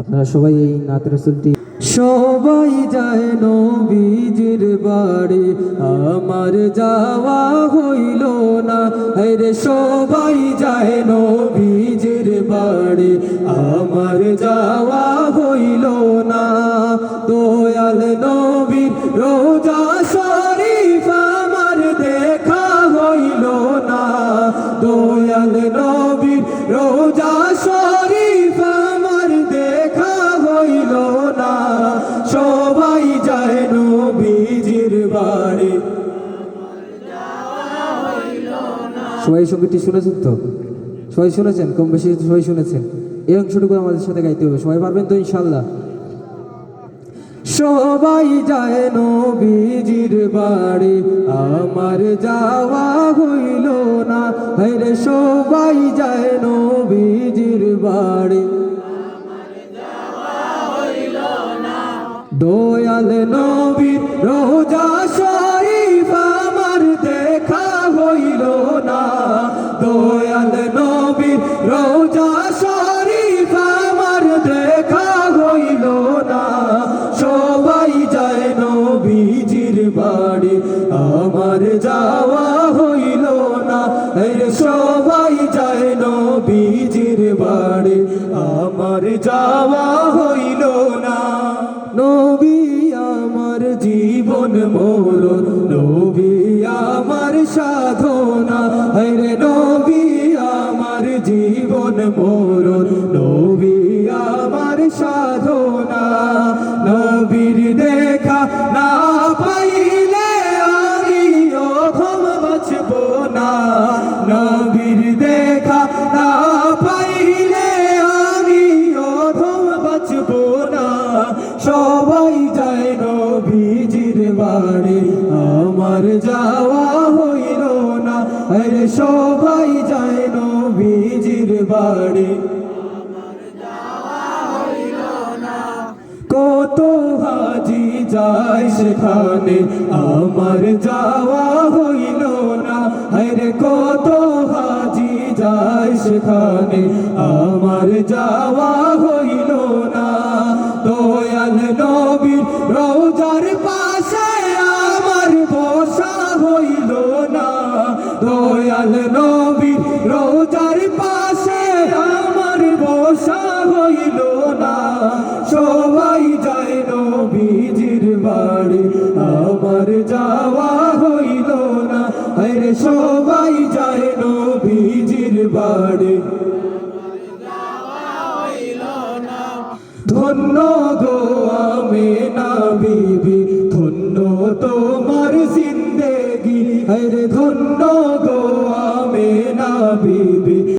আপনারা সবাই এই নাত রসুলটি সবাই যায় নবীজির বাড়ি। আমার যাওয়া হইল না রে, সবাই যায় নবীজির বাড়ি। আমার যাওয়া হইল না, দয়াল নবীর নবীজির সবাই সঙ্গীতটি শুনেছেন তো? সবাই শুনেছেন? কম বেশি সবাই শুনেছেন? এই অংশটুকু আমাদের সাথে গাইতে হবে। সবাই পারবেন তো ইনশাল্লাহ সবাই যায় নবীজির বাড়ি। আমার যাওয়া হইল না। হরে সবাই যায় নবীজির বাড়ি। দয়াল নবীর রোজা নবীর রোজা শরীফ আমার দেখা হইল না। সবাই যায় নবীজির বাড়ি, আমার যাওয়া হইল না। সবাই যায় নবীজির বাড়ি, আমার যাওয়া হইল না। নবী আমার জীবন মোর নবী আমার সাধনা। হরে নবী জীবন মোর নবী আমার সাধনা। নবীর দেখা না পাইলে আমি অধম বাঁচব না। নবীর দেখা না পাইলে আমি অধম বাঁচব না। সবাই যায় নবীজির বাড়ি, আমার যাওয়া হইল না। আরে সবাই যায় নবীজির বাড়ি। কত হাজি যায় সেখানে, আমার যাওয়া হইল না। হরে কত হাজি যায় সেখানে, আমার যাওয়া হইল না। দয়াল নবীর রোজার পাশে আমার বসা হইল না। দয়াল নবীর হইল না। সবাই যায় নবীজির বাড়ি। আমার যাওয়া হইল না। আরে সবাই যায় নবীজির বাড়ি। ধন্য গো আমি না বিবি।